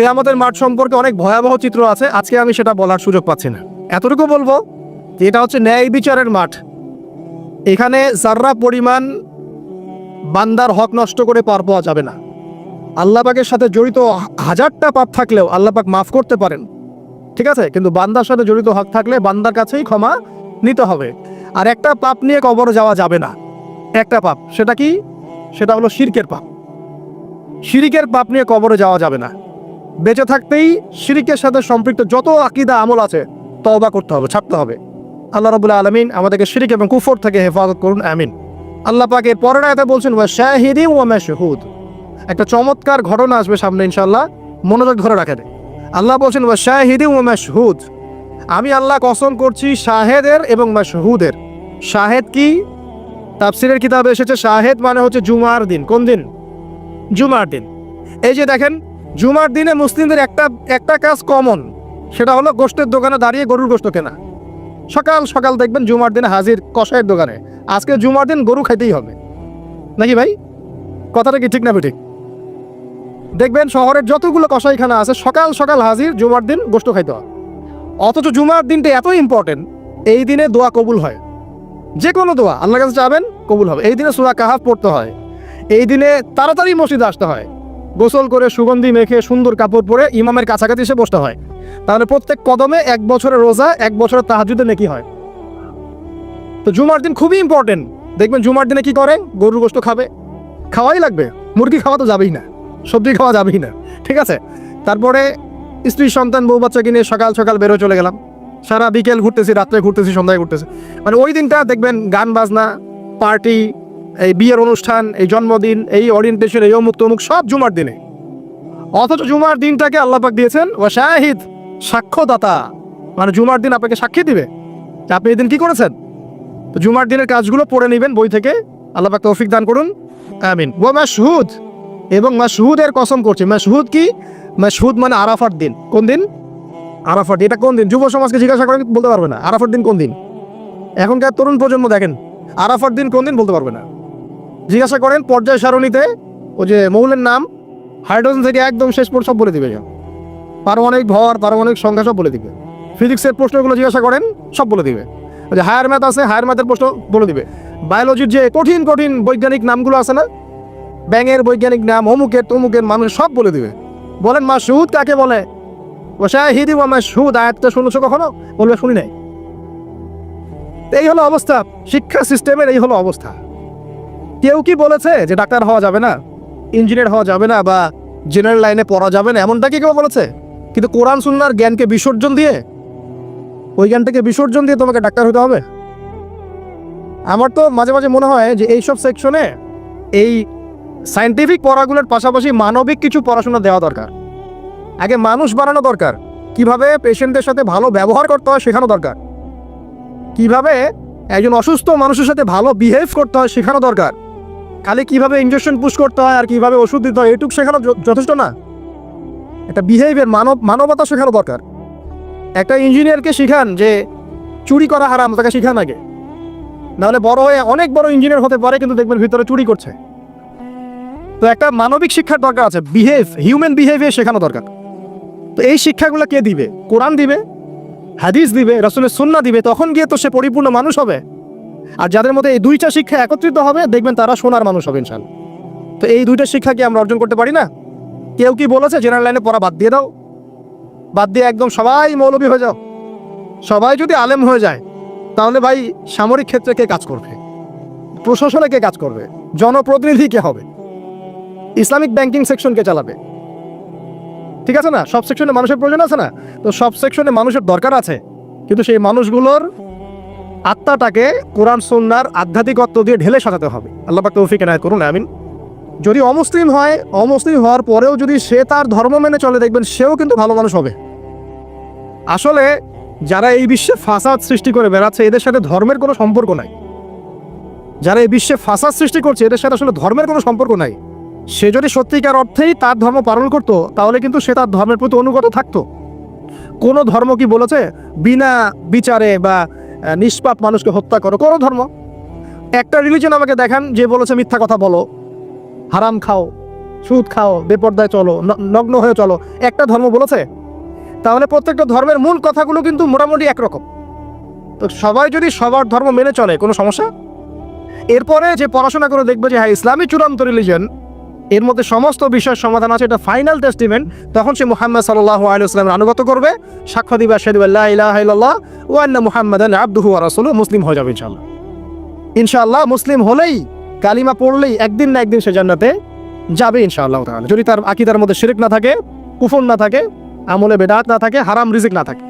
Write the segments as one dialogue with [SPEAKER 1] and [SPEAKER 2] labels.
[SPEAKER 1] কেয়ামতের মাঠ সম্পর্কে অনেক ভয়াবহ চিত্র আছে। আজকে আমি সেটা বলার সুযোগ পাচ্ছি না। এতটুকু বলব যে এটা হচ্ছে ন্যায় বিচারের মাঠ। এখানে যার্রা পরিমাণ বান্দার হক নষ্ট করে পার পাওয়া যাবে না। আল্লাহ পাকের সাথে জড়িত হাজারটা পাপ থাকলেও আল্লাহ পাক মাফ করতে পারেন। ঠিক আছে? কিন্তু বান্দার সাথে জড়িত হক থাকলে বান্দার কাছেই ক্ষমা নিতে হবে। আর একটা পাপ নিয়ে কবর যাওয়া যাবে না। একটা পাপ। সেটা কি? সেটা হলো শিরকের পাপ। শিরিকের পাপ নিয়ে কবরে যাওয়া যাবে না। বেঁচে থাকতেই শিরিকের সাথে সম্পৃক্ত যত আকিদা আমল আছে, তওবা করতে হবে, ছাড়তে হবে। আল্লাহ রবুল্লা আলমিন আমাদেরকে শিরিক এবং কুফর থেকে হেফাজত করুন, আমিন। আল্লাহ পাকের পরের আয়তে বলছেন, ওয়া শাহিদি ওয়া মাশহুদ। একটা চমৎকার ঘটনা আসবে সামনে ইনশাল্লাহ মনোযোগ ধরে রাখেন। আল্লাহ বলছেন, ওয়া শাহিদি ওয়া মাশহুদ। আমি আল্লাহ কসম করছি, শাহেদের এবং মাশহুদের। শাহেদ কি? তাফসিরের কিতাবে এসেছে, শাহেদ মানে হচ্ছে জুমার দিন। কোন দিন? জুমার দিন। এই যে দেখেন জুমার দিনে মুসলিমদের একটা একটা কাজ কমন সেটা হলো গোষ্ঠের দোকানে দাঁড়িয়ে গরুর গোশত কেনা। সকাল সকাল দেখবেন জুমার দিনে হাজির কষাইয়ের দোকানে। আজকে জুমার দিন গরু খাইতেই হবে। নাকি ভাই? কথাটা কি ঠিক না ঠিক দেখবেন শহরের যতগুলো কষাইখানা আছে, সকাল সকাল হাজির জুমার দিন গোশত খাইতে হয়। অথচ জুমার দিনটা এত ইম্পর্টেন্ট এই দিনে দোয়া কবুল হয়। যে কোনো দোয়া, আল্লাহর কাছে চাবেন, কবুল হবে। এই দিনে সুরা কাহাফ পড়তে হয়। এই দিনে তাড়াতাড়ি মসজিদে আসতে হয়। গোসল করে সুগন্ধি মেখে সুন্দর কাপড় পরে ইমামের কাছাকাছি এসে বসতে হয়। তাহলে প্রত্যেক কদমে এক বছরের রোজা, এক বছরের তাহাজুদে নাকি হয়। তো জুমার দিন খুবই ইম্পর্টেন্ট দেখবেন জুমার দিনে কি করে? গরুর গোস্ত খাবে। খাওয়াই লাগবে। মুরগি খাওয়া তো যাবেই না। সবজি খাওয়া যাবেই না। ঠিক আছে? তারপরে স্ত্রী, সন্তান, বউ বাচ্চাকে নিয়ে সকাল সকাল বেরো চলে গেলাম। সারা বিকেল ঘুরতেছি, রাত্রে ঘুরতেছি, সন্ধ্যায় ঘুরতেছি। মানে ওই দিনটা দেখবেন গান, বাজনা পার্টি এই বিয়ের অনুষ্ঠান, এই জন্মদিন, এই ওরিয়েন্টেশন এই অমুক তমুক সব জুমার দিনে। অথচ জুমার দিনটাকে আল্লাহ পাক দিয়েছেন ও শাহিদ, সাক্ষ্যদাতা। মানে জুমার দিন আপনাকে সাক্ষী দিবে। আপনি এই দিন কি করেছেন? তো জুমার দিনের কাজগুলো পড়ে নেবেন বই থেকে। আল্লাহ পাক তৌফিক দান করুন। আমিন। ও মাসহুদ এবং মাসহুদের কসম করছে। মাসহুদ কি? মাসহুদ মানে আরাফার দিন। কোন দিন? আরাফার এটা কোন দিন? যুব সমাজকে জিজ্ঞাসা করেন, বলতে পারবে না। আরাফার দিন কোন দিন? এখনকার তরুণ প্রজন্ম দেখেন, আরাফার দিন কোন দিন বলতে পারবে না। জিজ্ঞাসা করেন পর্যায় সারণীতে ও যে মৌলের নাম, হাইড্রোজেন থেকে একদম শেষ পর সব বলে দিবে পারমাণবিক ভর, পারমাণবিক সংখ্যা সব বলে দিবে। ফিজিক্সের প্রশ্নগুলো জিজ্ঞাসা করেন, সব বলে দিবে। ওই যে হায়ার ম্যাথ আছে, হায়ার ম্যাথের প্রশ্ন বলে দিবে। বায়োলজির যে কঠিন কঠিন বৈজ্ঞানিক নামগুলো আছে না, ব্যাঙের বৈজ্ঞানিক নাম, অমুকের, তমুকের মানুষ সব বলে দিবে। বলেন মা সুদ কাকে বলে? ও শাহিদি ও মা সুদ আয়াতটা শুনেছো কখনো? বলবে, শুনি নাই। এই হলো অবস্থা। শিক্ষা সিস্টেমের এই হলো অবস্থা। কেউ কি বলেছে যে ডাক্তার হওয়া যাবে না, ইঞ্জিনিয়ার হওয়া যাবে না বা জেনারেল লাইনে পড়া যাবে না? এমনটা কি কেউ বলেছে? কিন্তু কোরআন সুন্নার জ্ঞানকে বিসর্জন দিয়ে, ওই জ্ঞানটাকে বিসর্জন দিয়ে তোমাকে ডাক্তার হতে হবে? আমার তো মাঝে মাঝে মনে হয় যে এইসব সেকশনে এই সায়েন্টিফিক পড়াগুলোর পাশাপাশি মানবিক কিছু পড়াশোনা দেওয়া দরকার। আগে মানুষ বানানো দরকার। কীভাবে পেশেন্টদের সাথে ভালো ব্যবহার করতে হয় শেখানো দরকার। কীভাবে একজন অসুস্থ মানুষের সাথে ভালো বিহেভ করতে হয় শেখানো দরকার। খালি কীভাবে ইঞ্জেকশন পুশ করতে হয় আর কীভাবে ওষুধ দিতে হয়, এটুকু শেখানো যথেষ্ট না। একটা বিহেভিয়ার মানব, মানবতা শেখানো দরকার। একটা ইঞ্জিনিয়ারকে শিখান যে চুরি করা হারাম, তাকে শিখান আগে। নাহলে বড় হয়ে অনেক বড় ইঞ্জিনিয়ার হতে পারে, কিন্তু দেখবেন ভিতরে চুরি করছে। তো একটা মানবিক শিক্ষার দরকার আছে। বিহেভ হিউম্যান বিহেভিয়ার শেখানো দরকার। তো এই শিক্ষাগুলো কে দিবে? কোরআন দিবে? হাদিস দিবে? রসুলের সুন্না দিবে? তখন গিয়ে তো সে পরিপূর্ণ মানুষ হবে। আর যাদের মধ্যে এই দুইটা শিক্ষা একত্রিত হবে, দেখবেন তারা সোনার মানুষ হবে ইনশাল তো এই দুইটা শিক্ষা কি আমরা অর্জন করতে পারি না? কেউ কি বলেছে জেনারেল লাইনে পড়া বাদ দিয়ে দাও। বাদ দিয়ে একদম সবাই মৌলবী হয়ে যাও। সবাই যদি আলেম হয়ে যায়, তাহলে ভাই সামরিক ক্ষেত্রে কে কাজ করবে? প্রশাসনে কে কাজ করবে? জনপ্রতিনিধি কে হবে? ইসলামিক ব্যাংকিং সেকশন কে চালাবে? ঠিক আছে না? সব সেকশনে মানুষের প্রয়োজন আছে না? তো সব সেকশনে মানুষের দরকার আছে। কিন্তু সেই মানুষগুলোর আত্মাটাকে কোরআন সন্ন্যার আধ্যাত্মিকত্ব দিয়ে ঢেলে সাজাতে হবে। আল্লাপাক তৌফিক এনায় করুন, আমিন। যদি অমুসলিম হয়, অমুসলিম হওয়ার পরেও যদি সে তার ধর্ম মেনে চলে, দেখবেন সেও কিন্তু ভালো মানুষ হবে। আসলে যারা এই বিশ্বে ফাসাদ সৃষ্টি করে বেড়াচ্ছে, এদের সাথে ধর্মের কোনো সম্পর্ক নাই। যারা এই বিশ্বে ফাসাদ সৃষ্টি করছে, এদের সাথে আসলে ধর্মের কোনো সম্পর্ক নাই। সে যদি সত্যিকার অর্থেই তার ধর্ম পালন করতো, তাহলে কিন্তু সে তার ধর্মের প্রতি অনুগত থাকতো। কোনো ধর্ম কি বলেছে? বিনা বিচারে বা নিষ্পাপ মানুষকে হত্যা করো কোনো ধর্ম। একটা রিলিজন আমাকে দেখান, যে বলেছে, মিথ্যা কথা বলো। হারাম খাও, সুদ খাও, বেপর্দায় চলো নগ্ন হয়ে চলো। একটা ধর্ম বলেছে? তাহলে প্রত্যেকটা ধর্মের মূল কথাগুলো কিন্তু মোটামুটি একরকম। তো সবাই যদি সবার ধর্ম মেনে চলে, কোনো সমস্যা? এরপরে যে পড়াশোনা করে দেখবে যে হ্যাঁ ইসলামী চূড়ান্ত রিলিজন এর মধ্যে সমস্ত বিষয়ের সমাধান আছে। এটা ফাইনাল টেস্টিমেন্ট তখন সে মুহাম্মদ সাল্লাহ আলাইসলামের আনুগত করবে। সাক্ষ্য দিবা ইল্লাল্লাহ ও আন্না মুহাম্মদ আব্দুহু রাসুল মুসলিম হয়ে যাবে ইনশাল্লাহ ইনশাআল্লাহ মুসলিম হলেই কালিমা পড়লেই একদিন না একদিন সে জান্নাতে যাবে ইনশাআল্লাহ তাহলে যদি তার আকিদার মধ্যে শিরিক না থাকে, কুফর না থাকে, আমলে বেদাত না থাকে, হারাম রিজিক না থাকে,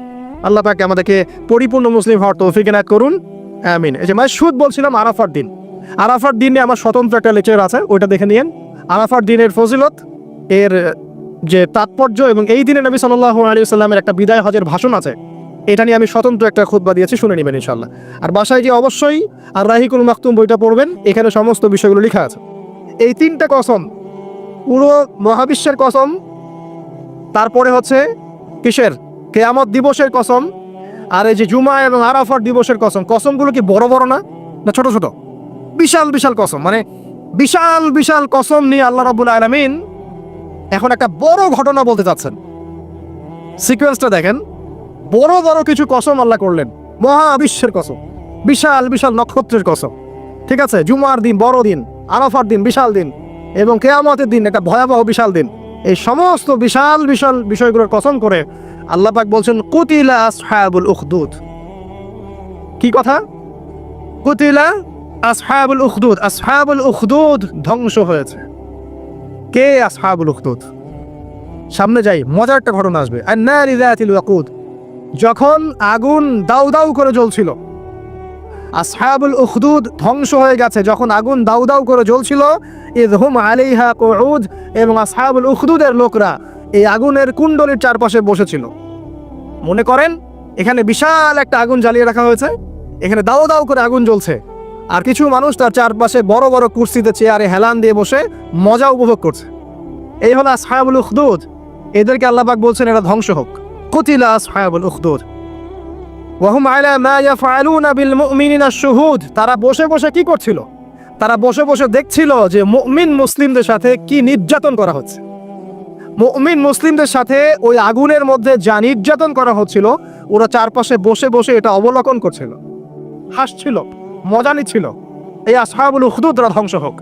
[SPEAKER 1] আল্লাহ পাকে আমাদেরকে পরিপূর্ণ মুসলিম হওয়ার তৌফিক এনায়ত করুন। আমিন। এই যে মানে সুদ বলছিলাম আরাফার দিন। আরাফার দিনে আমার স্বতন্ত্র একটা লেকচার আছে, ওইটা দেখে নিয়েন। আরাফার দিনের ফজিলত, এর যে তাৎপর্য এবং এই দিনে নবী সাল্লাহ আলী সাল্লামের একটা বিদায় হজের ভাষণ আছে, এটা নিয়ে আমি স্বতন্ত্র একটা খুতবা দিয়েছি, শুনে নেবেন ইনশাল্লাহ আর বাসায় যে অবশ্যই আর রাহিকুল মাকতুম বইটা পড়বেন, এখানে সমস্ত বিষয়গুলো লেখা আছে। এই তিনটা কসম, পুরো মহাবিশ্বের কসম, তারপরে হচ্ছে কিসের? কেয়ামত দিবসের কসম, আর এই যে জুমা এবং আরাফার দিবসের কসম, কসমগুলো কি বড় বড় না? না ছোট ছোট? বিশাল বিশাল কসম মানে বিশাল বিশাল কসম নিয়ে আল্লাহ রাবুল আলমিন এখন একটা বড় ঘটনা বলতে চাচ্ছেন। সিকোয়েন্সটা দেখেন। বড় বড় কিছু কসম আল্লাহ করলেন। মহাবিশ্বের কসম। বিশাল বিশাল নক্ষত্রের কসম। ঠিক আছে? জুমার দিন, বড় দিন, আরাফার দিন, বিশাল দিন এবং কেয়ামতের দিন একটা ভয়াবহ, বিশাল দিন। এই সমস্ত বিশাল বিশাল বিষয়গুলোর কসম করে আল্লাহ পাক বলছেন, কুতিলা আসহাবুল উখদুদ। কি কথা? কুতিলা আসহাবুল উখদুদ আসহাবুল উখদুদ ধ্বংস হয়েছে। কে আসহাবুল উখদুদ? সামনে যাই, মজার একটা ঘটনা আসবে। ওয়াকুদ, যখন আগুন দাউ দাউ করে জ্বলছিল, আসহাবুল উখদুদ ধ্বংস হয়ে গেছে, যখন আগুন দাউ দাউ করে জ্বলছিল ইদহুম আলাইহা কুউদ, এবং আসহাবুল উখদুদের লোকরা এই আগুনের কুণ্ডলীর চারপাশে বসেছিল। মনে করেন, এখানে বিশাল একটা আগুন জ্বালিয়ে রাখা হয়েছে, এখানে দাও দাও করে আগুন জ্বলছে। আর কিছু মানুষ তার চারপাশে বড় বড় কুর্সিতে, চেয়ারে হেলান দিয়ে বসে মজা উপভোগ করছে। এই হলো আসহাবুল উখদুদ। এদেরকে আল্লাহবাক বলছেন এটা ধ্বংস হোক। কুতিলা আসহাবুল উখদুদ। তারা বসে বসে কি করছিল? তারা বসে বসে দেখছিল যে মুমিন মুসলিমদের সাথে কি নির্যাতন করা হচ্ছে। মুমিন মুসলিমদের সাথে ওই আগুনের মধ্যে যা নির্যাতন করা হচ্ছিল, ওরা চারপাশে বসে বসে এটা অবলোকন করছিল। হাসছিল। মজা নিচ্ছিল। এই আসহাবুল উখদুদরা ধ্বংস হোক।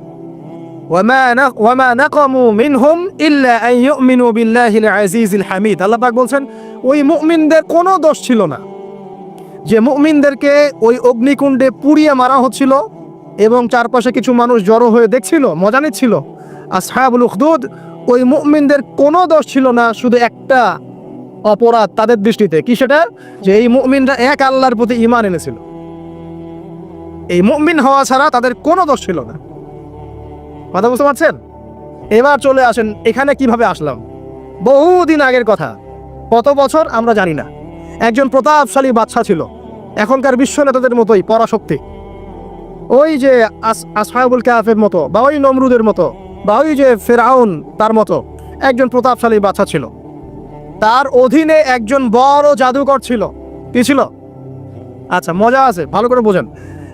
[SPEAKER 1] হামিদ। আল্লাহ পাক বলছেন, ওই মুমিনদের কোনো দোষ ছিল না। যে মুমিনদেরকে ওই অগ্নিকুণ্ডে পুড়িয়ে মারা হচ্ছিল এবং চারপাশে কিছু মানুষ জড়ো হয়ে দেখছিল, মজা নিচ্ছিল, আসহাবুল উখদুদ ওই মুমিনদের কোনো দোষ ছিল না, শুধু একটা অপরাধ তাদের দৃষ্টিতে। কি সেটা? যে এই মুমিনরা এক আল্লাহর প্রতি ইমান এনেছিল। এই মুমিন হওয়া ছাড়া তাদের কোনো দোষ ছিল না। কথা বুঝতে পারছেন? এবার চলে আসেন, এখানে কীভাবে আসলাম? বহুদিন আগের কথা। কত বছর আমরা জানি না। একজন প্রতাপশালী বাদশা ছিল। এখনকার বিশ্ব নেতাদের মতোই, পরাশক্তি। ওই যে আস আসহাবুল কাফের মতো, বা ওই নমরুদের মতো, বা ওই যে ফেরাউন তার মতো, একজন প্রতাপশালী বাচ্চা ছিল। তার অধীনে একজন বড় জাদুকর ছিল। কি ছিল? আচ্ছা মজা আছে, ভালো করে বোঝেন।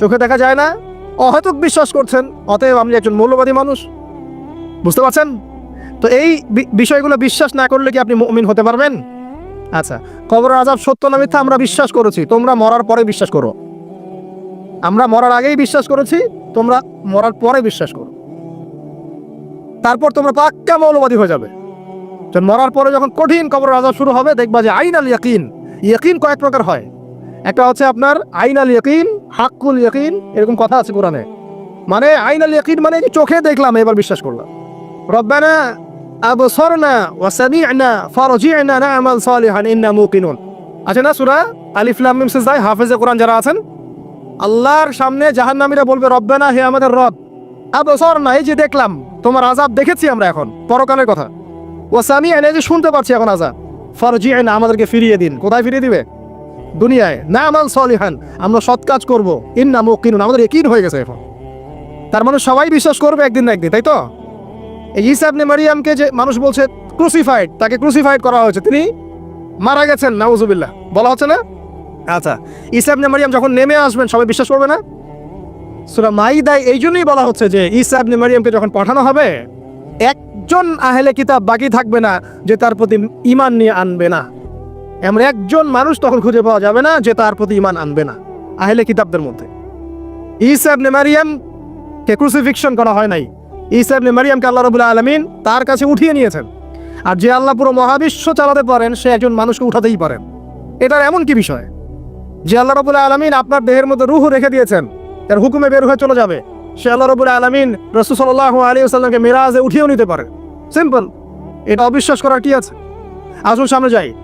[SPEAKER 1] চোখে দেখা যায় না? অহেতুক বিশ্বাস করছেন, অতএব আপনি একজন মৌলবাদী মানুষ। বুঝতে পারছেন? তো এই বিষয়গুলো বিশ্বাস না করলে কি আপনি মুমিন হতে পারবেন? আচ্ছা কবর আজাব সত্য না মিথ্যা আমরা বিশ্বাস করেছি, তোমরা মরার পরে বিশ্বাস করো। আমরা মরার আগেই বিশ্বাস করেছি, তোমরা মরার পরে বিশ্বাস করো। তারপর তোমরা পাক্কা মৌলবাদী হয়ে যাবে। মরার পরে যখন কঠিন কবর আজাব শুরু হবে, দেখবা যে আইন আল ইয়াকিন ইয়াকিন কয়েক প্রকার হয়। একটা হচ্ছে আপনার আইন আল ইয়কিন, হাক্কুল ইয়কিন, এরকম কথা আছে কোরআনে। মানে আইন আল ইয়াকিন মানে চোখে দেখলাম, এবার বিশ্বাস করলাম। রব্বানা আবসরনা ওয়া সামি'না ফারজি'না না'মাল সালিহান, ইন্না মুকিনুন। আছে না সূরা? আলিফ, লাম, মিম সিজদায় হাফেজে কোরআন যারা আছেন? আল্লাহর সামনে জাহান্নামীরা বলবে, রব্বানা, হে আমাদের রব আবসর না এই যে দেখলাম, তোমার আজাব দেখেছি আমরা এখন, পরকালের কথা। ও সামি এনে যে শুনতে পাচ্ছি এখন আজাব ফরজি না আমাদেরকে ফিরিয়ে দিন। কোথায় ফিরিয়ে দিবে? দুনিয়ায়। না আমাল সলিহান, আমরা সৎ কাজ করব। ইন না মুকিনুন, আমাদের একিন হয়ে গেছে এখন। তার মানে সবাই বিশ্বাস করবে একদিন না একদিন, তাই তো? এই ইসাবনে মারিয়ামকে যে মানুষ বলছে ক্রুসিফাইড তাকে ক্রুসিফাইড করা হয়েছে, তিনি মারা গেছেন, নাউজুবিল্লাহ। বলা হচ্ছে না? আচ্ছা ইসাবনে মারিয়াম যখন নেমে আসবেন, সবাই বিশ্বাস করবে না? সুরা মাইদায় এই জন্যই বলা হচ্ছে যে ইসাব ইবনে মারিয়ামকে যখন পাঠানো হবে, একজন আহলে কিতাব বাকি থাকবে না যে তার প্রতি ইমান নিয়ে আনবে না। এমন একজন মানুষ তখন খুঁজে পাওয়া যাবে না যে তার প্রতি ইমান আনবে না। আহলে কিতাবদের মধ্যে। ঈসা ইবনে মারিয়াম কে ক্রুসিফিকশন করা হয় নাই। ঈসা ইবনে মারিয়ামকে আল্লাহ রবুল্লাহ আলমিন তার কাছে উঠিয়ে নিয়েছেন। আর যে আল্লাহ পুরো মহাবিশ্ব চালাতে পারেন, সে একজন মানুষকে উঠাতেই পারেন। এটার এমন কি বিষয়? যে আল্লাহ রবুল্লা আলমিন আপনার দেহের মধ্যে রুহ রেখে দিয়েছেন, এর হুকুমে বের হয়ে চলে যাবে। সে আল্লাহ রবুল্লাহ আলমিন রসুল সাল্লাহ আলী আসাল্লামকে মেরাজে উঠিয়েও নিতে পারে। সিম্পল। এটা অবিশ্বাস করার কি আছে? আসুন সামনে যাই।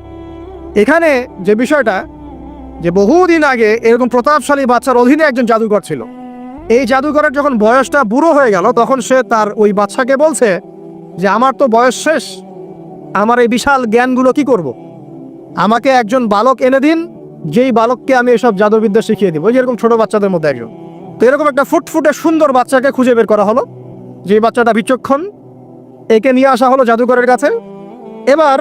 [SPEAKER 1] এখানে যে বিষয়টা, যে বহুদিন আগে এরকম প্রতাপশালী বাচ্চার অধীনে একজন জাদুঘর ছিল। এই জাদুঘরের যখন বয়সটা বুড়ো হয়ে গেল, তখন সে তার ওই বাচ্চাকে বলছে যে, আমার তো বয়স শেষ, আমার এই বিশাল জ্ঞানগুলো কি করব। আমাকে একজন বালক এনে দিন, যেই বালককে আমি এসব জাদুবিদ্যা শিখিয়ে দিব। যেরকম ছোট বাচ্চাদের মধ্যে একজন। তো এরকম একটা ফুটফুটে সুন্দর বাচ্চাকে খুঁজে বের করা হলো যে বাচ্চাটা বিচক্ষণ, একে নিয়ে আসা হলো জাদুঘরের কাছে। এবার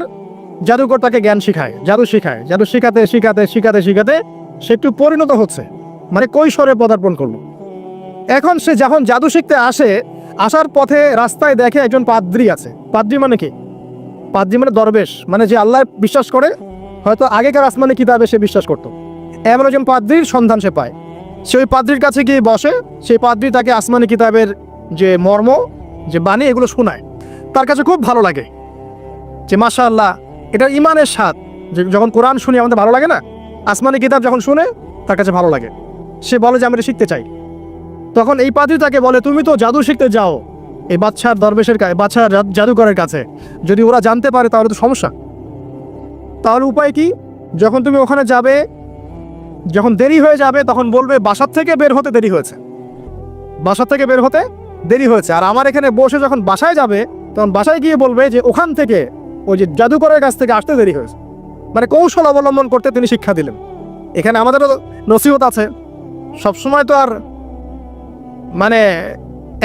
[SPEAKER 1] জাদুকর তাকে জ্ঞান শিখায়, জাদু শিখায়, জাদু শিখাতে শিখাতে শিখাতে শিখাতে সে একটু পরিণত হচ্ছে মানে কৈশোরে পদার্পণ করল। এখন সে যখন জাদু শিখতে আসে, আসার পথে রাস্তায় দেখে একজন পাদ্রি আছে। পাদ্রি মানে কি? পাদ্রি মানে দরবেশ মানে যে আল্লাহ বিশ্বাস করে, হয়তো আগেকার আসমানে কিতাবে সে বিশ্বাস করতো। এমন একজন পাদ্রির সন্ধান সে পায়। সে ওই পাদ্রির কাছে গিয়ে বসে, সেই পাদ্রি তাকে আসমানি কিতাবের যে মর্ম, যে বাণী, এগুলো শোনায়। তার কাছে খুব ভালো লাগে যে মাশা আল্লাহ এটা ইমানের স্বাদ। যখন কোরআন শুনি আমাদের ভালো লাগে না, আসমানি কিতাব যখন শুনে তার কাছে ভালো লাগে। সে বলে যে, আমি এটা শিখতে চাই। তখন এই পাদ্রি তাকে বলে, তুমি তো জাদু শিখতে যাও, এই বাচ্চার দরবেশের কাছে বাচ্চার জাদ- জাদুকরের কাছে। যদি ওরা জানতে পারে তাহলে তো সমস্যা। তাহলে উপায় কি? যখন তুমি ওখানে যাবে, যখন দেরি হয়ে যাবে, তখন বলবে, বাসার থেকে বের হতে দেরি হয়েছে। বাসার থেকে বের হতে দেরি হয়েছে। আর আমার এখানে বসে যখন বাসায় যাবে, তখন বাসায় গিয়ে বলবে যে, ওখান থেকে ওই যে জাদুকরের কাছ থেকে আসতে দেরি হয়েছে। মানে কৌশল অবলম্বন করতে তিনি শিক্ষা দিলেন। এখানে আমাদেরও নসিহত আছে। সবসময় তো আর মানে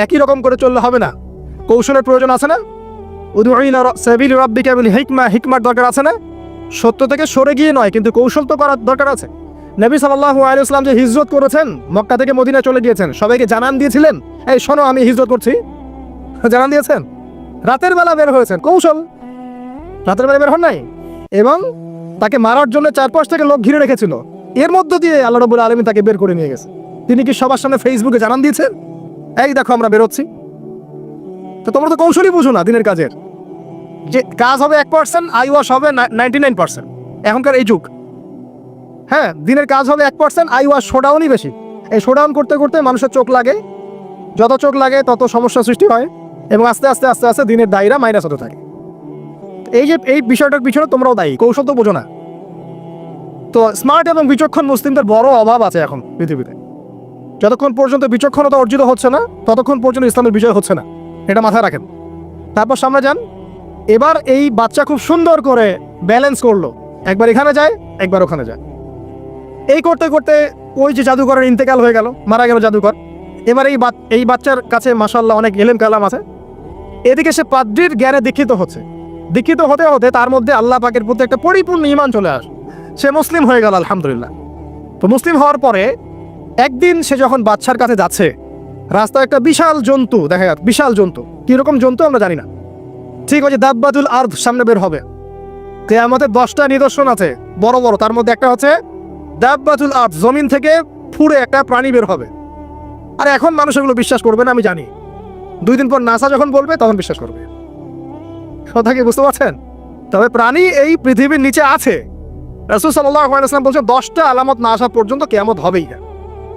[SPEAKER 1] একই রকম করে চললে হবে না। কৌশলের প্রয়োজন আছে না? উদুইনা সেবিল রব্বিকা বিল হিকমা, হিকমার দরকার আছে না? সত্য থেকে সরে গিয়ে নয়, কিন্তু কৌশল তো করার দরকার আছে। নবী সাল্লাল্লাহু আলাইহি ইসলাম যে হিজরত করেছেন, মক্কা থেকে মদিনা চলে গিয়েছেন, সবাইকে জানান দিয়েছিলেন, এই শোনো, আমি হিজরত করছি। জানান দিয়েছেন? রাতের বেলা বের হয়েছেন। কৌশল রাতের বেলা বের হন নাই? এবং তাকে মারার জন্য চারপাশ থেকে লোক ঘিরে রেখেছিল। এর মধ্য দিয়ে আল্লাহ রবুল আলমী তাকে বের করে নিয়ে গেছে। তিনি কি সবার সামনে ফেসবুকে জানান দিয়েছেন এই দেখো, আমরা বেরোচ্ছি। তো তোমরা তো কৌশলই বুঝো না দিনের কাজের। যে কাজ হবে এক পার্সেন্ট আই ওয়াশ হবে নাইনটি নাইন পার্সেন্ট এখনকার এই যুগ। হ্যাঁ দিনের কাজ হবে এক পার্সেন্ট আই ওয়াশ শোডাউনই বেশি। এই শোডাউন করতে করতে মানুষের চোখ লাগে। যত চোখ লাগে, তত সমস্যা সৃষ্টি হয়। এবং আস্তে আস্তে আস্তে আস্তে দিনের দায়রা মাইনাস হতে থাকে। এই যে এই বিষয়টার পিছনে তোমরাও দায়ী, কৌশল তো বোঝো না। তো স্মার্ট এবং বিচক্ষণ মুসলিমদের বড় অভাব আছে এখন পৃথিবীতে। যতক্ষণ পর্যন্ত বিচক্ষণতা অর্জিত হচ্ছে না, ততক্ষণ পর্যন্ত ইসলামের বিজয় হচ্ছে না। এটা মাথায় রাখেন। তারপর সামনে যান, এবার এই বাচ্চা খুব সুন্দর করে ব্যালেন্স করল। একবার এখানে যায়, একবার ওখানে যায়। এই করতে করতে ওই যে জাদুকরের ইন্তেকাল হয়ে গেল, মারা গেল জাদুকর এবার এই এই বাচ্চার কাছে মাসাল্লাহ অনেক এলেম কালাম আছে। এদিকে সে পাদ্রির জ্ঞানে দীক্ষিত হচ্ছে। দীক্ষিত হতে হতে তার মধ্যে আল্লাহ পাকের প্রতি একটা পরিপূর্ণ ইমান চলে আসে। সে মুসলিম হয়ে গেল, আলহামদুলিল্লাহ। তো মুসলিম হওয়ার পরে একদিন সে যখন বাচ্চার কাছে যাচ্ছে, রাস্তায় একটা বিশাল জন্তু, দেখা যাচ্ছে বিশাল জন্তু। কীরকম জন্তু আমরা জানি না। ঠিক আছে দাব্বাতুল আর্থ সামনে বের হবে। তে আমাদের দশটা নিদর্শন আছে, বড় বড়। তার মধ্যে একটা হচ্ছে দাব্বাতুল আর্থ জমিন থেকে ফুড়ে একটা প্রাণী বের হবে। আর এখন মানুষ এগুলো বিশ্বাস করবে না, আমি জানি। দুই দিন পর নাসা যখন বলবে, তখন বিশ্বাস করবে। কথা কি বুঝতে পারছেন? তবে প্রাণী এই পৃথিবীর নিচে আছে। রাসুল সাল্লাম বলছেন, দশটা আলামত না আসা পর্যন্ত কেমত হবেই না।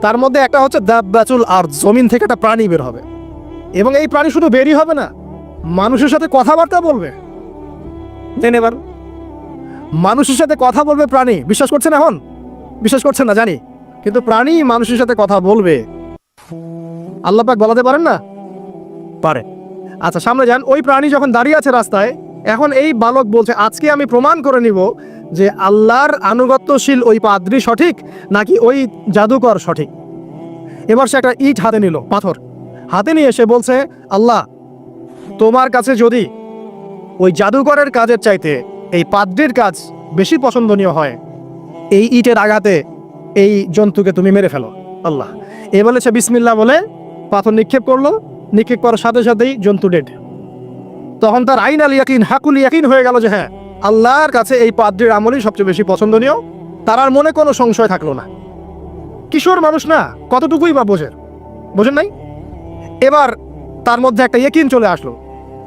[SPEAKER 1] তার মধ্যে একটা হচ্ছে দাব্বাতুল আর জমিন থেকে একটা প্রাণী বের হবে। এবং এই প্রাণী শুধু বেরই হবে না, মানুষের সাথে কথাবার্তা বলবে। দেন এবার, মানুষের সাথে কথা বলবে প্রাণী, বিশ্বাস করছেন এখন? বিশ্বাস করছেন না, জানি। কিন্তু প্রাণী মানুষের সাথে কথা বলবে। আল্লাহ পাক বলাতে পারেন না? পারে। আচ্ছা সামনে যান। ওই প্রাণী যখন দাঁড়িয়ে আছে রাস্তায়, এখন এই বালক বলছে, আজকে আমি প্রমাণ করে নিব যে আল্লাহর আনুগত্যশীল ওই পাদ্রি সঠিক নাকি ওই জাদুকর সঠিক? এবার সে একটা ইট হাতে নিল, পাথর। হাতে নিয়ে সে বলছে, আল্লাহ, তোমার কাছে যদি ওই জাদুকরের কাজের চাইতে এই পাদ্রির কাজ বেশি পছন্দনীয় হয়, এই ইটের আঘাতে এই জন্তুকে তুমি মেরে ফেলো। আল্লাহ। এ বলেছে বিসমিল্লা বলে পাথর নিক্ষেপ করল। নিক্ষেপ করার সাথে সাথেই জন্তু ডেড তখন তার আইন আল ইয়াকিন হাকুল ইয়াকিন হয়ে গেল যে হ্যাঁ আল্লাহর কাছে এই পাদ্রির আমলই সবচেয়ে বেশি পছন্দনীয়। তার আর মনে কোনো সংশয় থাকল না। কিশোর মানুষ না, কতটুকুই বা বোঝে? বোঝেন নাই? এবার তার মধ্যে একটা ইয়েকিন চলে আসলো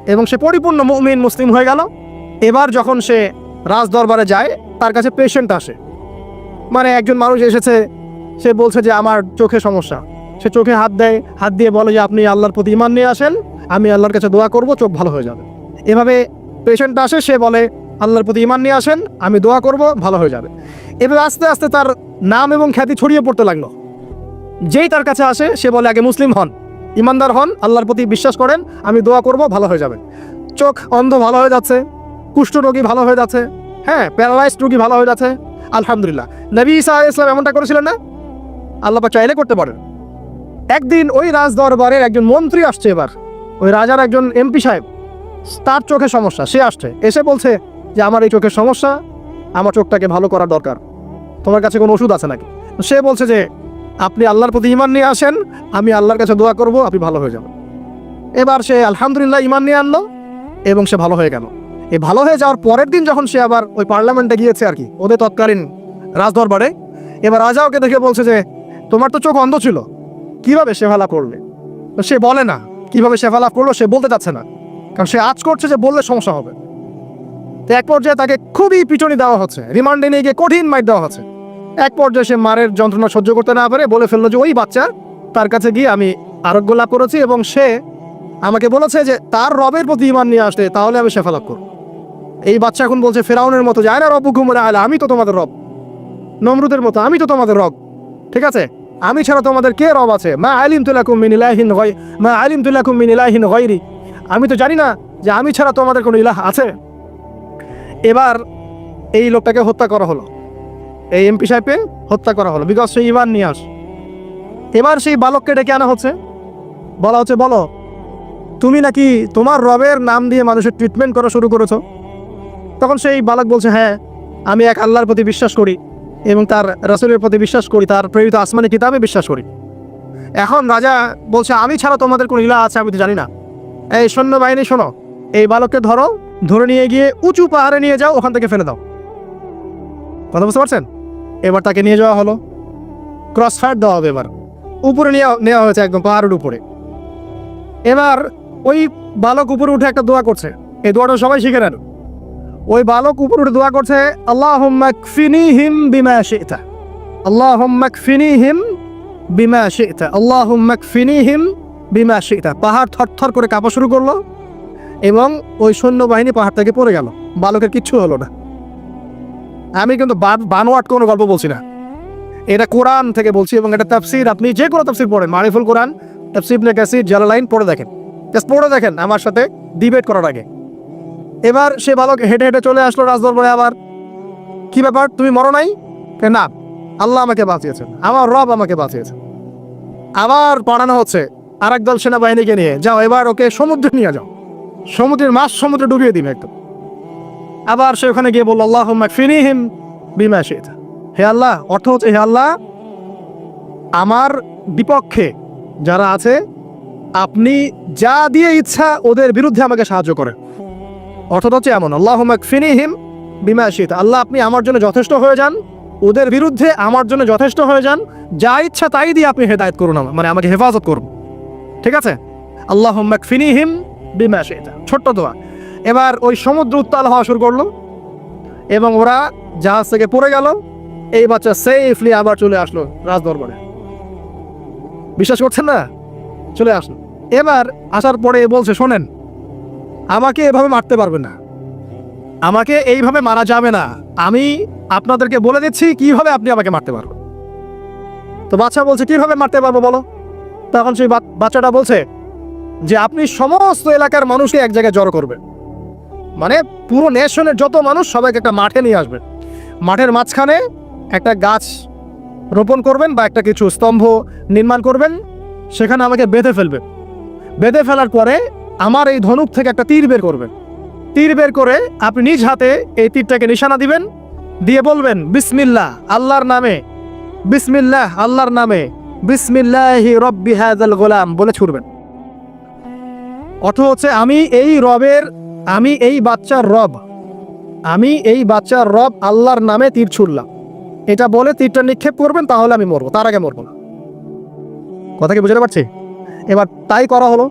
[SPEAKER 1] এবং সে পরিপূর্ণ মুমিন, মুসলিম হয়ে গেল। এবার যখন সে রাজ দরবারে যায়, তার কাছে পেশেন্ট আসে। মানে একজন মানুষ এসেছে, সে বলছে যে, আমার চোখে সমস্যা। সে চোখে হাত দেয়, হাত দিয়ে বলে যে, আপনি আল্লাহর প্রতি ইমান নিয়ে আসেন, আমি আল্লাহর কাছে দোয়া করব, চোখ ভালো হয়ে যাবে। এভাবে পেশেন্ট আসে, সে বলে, আল্লাহর প্রতি ইমান নিয়ে আসেন, আমি দোয়া করব, ভালো হয়ে যাবে। এভাবে আস্তে আস্তে তার নাম এবং খ্যাতি ছড়িয়ে পড়তে লাগল। যেই তার কাছে আসে, সে বলে, আগে মুসলিম হন ইমানদার হন, আল্লাহর প্রতি বিশ্বাস করেন, আমি দোয়া করব, ভালো হয়ে যাবে। চোখ অন্ধ ভালো হয়ে যাচ্ছে, কুষ্ঠ রোগী ভালো হয়ে যাচ্ছে হ্যাঁ প্যারালাইজড রোগী ভালো হয়ে যাচ্ছে, আলহামদুলিল্লাহ। নবী ইসা ইসলাম এমনটা করেছিলেন না? আল্লাহ চাইলে করতে পারেন। একদিন ওই রাজ দরবারের একজন মন্ত্রী আসছে এবার। ওই রাজার একজন এমপি সাহেব। তার চোখে সমস্যা, সে আসছে। এসে বলছে যে, আমার এই চোখের সমস্যা, আমার চোখটাকে ভালো করার দরকার। তোমার কাছে কোনো ওষুধ আছে নাকি? সে বলছে যে, আপনি আল্লাহর প্রতি ইমান নিয়ে আসেন, আমি আল্লাহর কাছে দোয়া করব, আপনি ভালো হয়ে যাবেন। এবার সে আলহামদুলিল্লাহ ইমান নিয়ে আনলো এবং সে ভালো হয়ে গেল। এই ভালো হয়ে যাওয়ার পরের দিন যখন সে আবার ওই পার্লামেন্টে গিয়েছে আর কি, ওদের তৎকালীন রাজদরবারে, এবার রাজা ওকে দেখে বলছে যে, তোমার তো চোখ অন্ধ ছিল কীভাবে করলে? তো সে বলে না কীভাবে সেবা লাভ করল, সে বলতে চাচ্ছে না। কারণ সে আজ করছে যে বললে সমস্যা হবে। তো এক পর্যায়ে তাকে খুবই পিটনি দেওয়া হচ্ছে। রিমান্ডে নিয়ে গিয়ে কঠিন মাইট দেওয়া হচ্ছে। এক পর্যায়ে সে মারের যন্ত্রণা সহ্য করতে না পারে, বলে ফেলল যে, ওই বাচ্চা, তার কাছে গিয়ে আমি আরোগ্য লাভ করেছি এবং সে আমাকে বলেছে যে, তার রবের প্রতি ইমান নিয়ে আসলে তাহলে আমি শেফা লাভ করব। এই বাচ্চা এখন বলছে, ফেরাউনের মতো যায় না রব ঘুমরে আলে, আমি তো তোমাদের রব। নমরুদের মতো, আমি তো তোমাদের রব। ঠিক আছে? আমি ছাড়া তোমাদের কে রব আছে? মা আলিম তুলাকুম মিনিলাহিন গয় মা আলিম তুলাকুম মিনিলাহিন গয়রি আমি তো জানি না যে আমি ছাড়া তোমাদের কোনো ইলাহ আছে। এবার এই লোকটাকে হত্যা করা হলো। এই এমপি সাহেবকে হত্যা করা হলো। বিকজ সে ইমান নিয়ে আস। এবার সেই বালককে ডেকে আনা হচ্ছে। বলা হচ্ছে, বলো, তুমি নাকি তোমার রবের নাম দিয়ে মানুষের ট্রিটমেন্ট করা শুরু করেছ? তখন সেই বালক বলছে হ্যাঁ আমি এক আল্লাহর প্রতি বিশ্বাস করি। এবং তার রাসুলের প্রতি বিশ্বাস করি, তার প্রেরিত আসমানি কিতাবে বিশ্বাস করি। এখন রাজা বলছে, আমি ছাড়া তোমাদের কোনো ইলা আছে, আমি তো জানি না। এই সৈন্যবাহিনী শোনো, এই বালককে ধরো, ধরে নিয়ে গিয়ে উঁচু পাহাড়ে নিয়ে যাও, ওখান থেকে ফেলে দাও। কথা বুঝতে পারছেন? এবার তাকে নিয়ে যাওয়া হলো। ক্রস ফায়ার দেওয়া হবে এবার। উপরে নিয়ে নেওয়া হয়েছে একদম পাহাড়ের উপরে। এবার ওই বালক উপরে উঠে একটা দোয়া করছে। এই দোয়াটা সবাই শিখে নেন। ওই বালক উপর উঠে দোয়া করছে আল্লাহ ফিনি হিম বিমা শিতা। আল্লাহ ফিনি হিম বিমা শিতা। আল্লাহ ফিনি হিম বিমা শিতা। পাহাড় থরথর করে কাঁপা শুরু করল এবং ওই সৈন্যবাহিনী পাহাড় থেকে পড়ে গেল। বালকের কিচ্ছু হলো না। আমি কিন্তু বান- বানোয়াট কোনো গল্প বলছি না। এটা কোরআন থেকে বলছি এবং এটা তাফসির। আপনি যে কোনো তাফসির পড়েন, মারিফুল কোরআন, তাফসির ইবনে কাসির, জালালাইন পড়ে দেখেন। জাস্ট পড়ে দেখেন আমার সাথে ডিবেট করার আগে। এবার সে বালক হেঁটে হেঁটে চলে আসলো রাজদরবারে আবার। কি ব্যাপার? তুমি মরো নাই? না, আল্লাহ আমাকে বাঁচিয়েছেন। আমার রব আমাকে বাঁচিয়েছেন। আবার পাঠানো হচ্ছে আর একদল সেনাবাহিনীকে নিয়ে। যাও, এবার ওকে সমুদ্রে নিয়ে যাও। সমুদ্রের মাছ সমুদ্রে ডুবিয়ে দিন একদম। আবার সে ওখানে গিয়ে বলল আল্লাহ ফিনি হিম বিমা শেখ হে আল্লাহ, অর্থ হচ্ছে, হে আল্লাহ, আমার বিপক্ষে যারা আছে, আপনি যা দিয়ে ইচ্ছা ওদের বিরুদ্ধে আমাকে সাহায্য করেন। অর্থটা হচ্ছে এমন আল্লাহ ফিনি হিম বিমা শীত। আল্লাহ, আপনি আমার জন্য যথেষ্ট হয়ে যান, ওদের বিরুদ্ধে আমার জন্য যথেষ্ট হয়ে যান, যা ইচ্ছা তাই দিয়ে আপনি হেদায়ত করুন আমার মানে আমাকে হেফাজত করুন। ঠিক আছে? আল্লাহ ফিনি হিম বিমা শীত। ছোট্ট দোয়া। এবার ওই সমুদ্র উত্তাল হওয়া শুরু করল, এবং ওরা জাহাজ থেকে পড়ে গেল। এই বাচ্চা সেফলি আবার চলে আসলো রাজদরবারে। বিশ্বাস করছেন না? চলে আসলো। এবার আসার পরে বলছে, শোনেন আমাকে এভাবে মারতে পারবে না। আমাকে এইভাবে মারা যাবে না। আমি আপনাদেরকে বলে দিচ্ছি কীভাবে আপনি আমাকে মারতে পারবেন। তো বাচ্চা বলছে, কীভাবে মারতে পারব বলো? তখন সেই বাচ্চাটা বলছে যে, আপনি সমস্ত এলাকার মানুষকে এক জায়গায় জড়ো করবেন। মানে পুরো নেশনের যত মানুষ সবাইকে একটা মাঠে নিয়ে আসবেন। মাঠের মাঝখানে একটা গাছ রোপণ করবেন বা একটা কিছু স্তম্ভ নির্মাণ করবেন। সেখানে আমাকে বেঁধে ফেলবেন। বেঁধে ফেলার পরে আমার এই ধনুক থেকে একটা তীর বের করবেন। তীর বের করে আপনি নিজ হাতে এই তীরটাকে নিশানা দিবেন, দিয়ে বলবেন, বিসমিল্লাহ, আল্লাহর নামে, বিসমিল্লাহ, আল্লাহর নামে, বিসমিল্লাহি রব্বি হাযাল গোলাম বলে ছুড়বেন। অর্থ হচ্ছে, আমি এই রবের, আমি এই বাচ্চার রব, আমি এই বাচ্চার রব আল্লাহর নামে তীর ছুড়লাম। এটা বলে তীরটা নিক্ষেপ করবেন, তাহলে আমি মরবো, তার আগে মরবো না। কথা কি বুঝতে পারছি? এবার তাই করা হলো।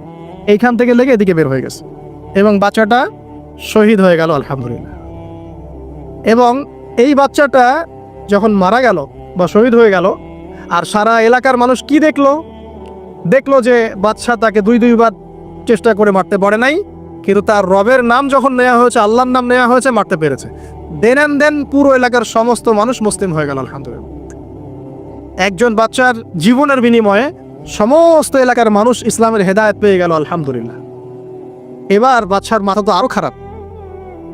[SPEAKER 1] এইখান থেকে লেগে এদিকে বের হয়ে গেছে। এবং বাচ্চাটা শহীদ হয়ে গেল, আলহামদুলিল্লাহ। এবং এই বাচ্চাটা যখন মারা গেল বা শহীদ হয়ে গেল, আর সারা এলাকার মানুষ কি দেখল? দেখল যে বাদশাহ তাকে দুই দুইবার চেষ্টা করে মারতে পারে নাই, কিন্তু তার রবের নাম যখন নেওয়া হয়েছে, আল্লাহর নাম নেওয়া হয়েছে, মারতে পেরেছে। দেন দেন পুরো এলাকার সমস্ত মানুষ মুসলিম হয়ে গেল, আলহামদুলিল্লাহ। একজন বাচ্চার জীবনের বিনিময়ে সমস্ত এলাকার মানুষ ইসলামের হেদায়েত পেয়ে গেল, আলহামদুলিল্লাহ। এবার বাচ্চার মাথা তো আরও খারাপ।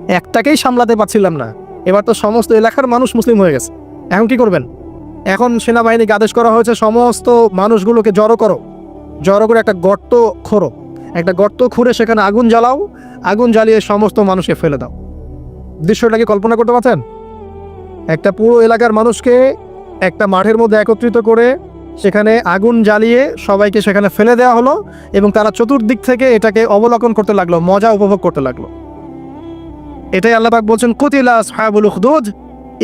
[SPEAKER 1] একটাকেই সামলাতে পারছিলাম না। এবার তো সমস্ত এলাকার মানুষ মুসলিম হয়ে গেছে। এখন কি করবেন? এখন সেনাবাহিনীকে আদেশ করা হয়েছে, সমস্ত মানুষগুলোকে জড়ো করো। জড়ো করে একটা গর্ত খোরো একটা গর্ত খুঁড়ে সেখানে আগুন জ্বালাও। আগুন জ্বালিয়ে সমস্ত মানুষকে ফেলে দাও। দৃশ্যটা কি কল্পনা করতে পারছেন? একটা পুরো এলাকার মানুষকে একটা মাঠের মধ্যে একত্রিত করে সেখানে আগুন জ্বালিয়ে সবাইকে সেখানে ফেলে দেওয়া হলো এবং তারা চতুর্দিক থেকে এটাকে অবলোকন করতে লাগল, মজা উপভোগ করতে লাগল। এটাই আল্লাহবাক বলছেন, কুতিলা আসহাবুল উখদুদ,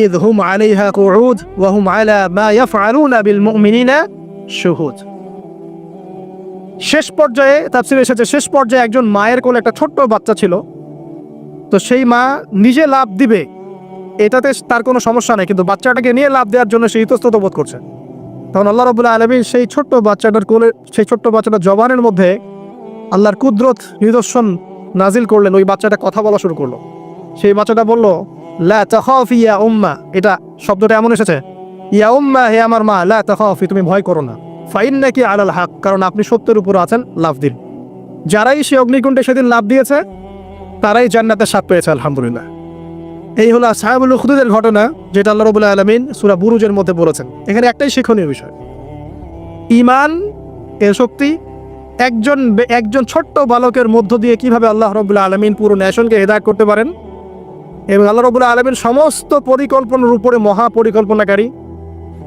[SPEAKER 1] ইদ হুম আলাইহা কুউদ, ওয়া আলা মা ইয়াফআলুনা বিল মুমিনিনা শুহুদ। শেষ পর্যায়ে, তাফসির এসেছে, শেষ পর্যায়ে একজন মায়ের কোলে একটা ছোট্ট বাচ্চা ছিল। তো সেই মা নিজে লাভ দিবে, এটাতে তার কোনো সমস্যা নেই, কিন্তু বাচ্চাটাকে নিয়ে লাভ দেওয়ার জন্য সে ইতস্তত বোধ করছে। তখন আল্লাহ রবুল্লাহ আলমী সেই ছোট্ট বাচ্চাটার কোলে, সেই ছোট্ট বাচ্চাটার জবানের মধ্যে আল্লাহর কুদরত নিদর্শন নাজিল করলেন। ওই বাচ্চাটা কথা বলা শুরু করল। সেই বাচ্চাটা বলল, লা তাখাফ ইয়া উম্মা। এটা শব্দটা এমন এসেছে, ইয়া উম্মা, হে আমার মা, লা তাখাফি, তুমি ভয় করো না। ফাইন নাকি আলাল হাক। কারণ আপনি সত্যের উপর আছেন লাভ দিন। যারাই সে অগ্নিকুণ্ডে সেদিন লাভ দিয়েছে, তারাই জান্নাতের স্বাদ পেয়েছে, আলহামদুলিল্লাহ। এই হলো সাহেবুল খুদুদের ঘটনা, যেটা আল্লাহ রবুল্লাহ আলমিন সুরা বুরুজের মধ্যে বলেছেন। এখানে একটাই শিক্ষণীয় বিষয়। ইমান এর শক্তি, একজন একজন ছোট্ট বালকের মধ্য দিয়ে কীভাবে আল্লাহ রবুল্লাহ আলমিন পুরো ন্যাশনকে হেদায়ত করতে পারেন এবং আল্লাহ রবুল্লাহ আলমিন সমস্ত পরিকল্পনার উপরে মহা পরিকল্পনাকারী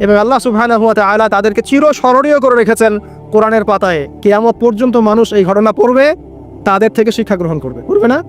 [SPEAKER 1] এবং আল্লাহ সুবহানাহু ওয়া তাআলা তাদেরকে চিরস্মরণীয় করে রেখেছেন কোরআনের পাতায়। কেয়ামত পর্যন্ত মানুষ এই ঘটনা পড়বে, তাদের থেকে শিক্ষা গ্রহণ করবে। করবে না?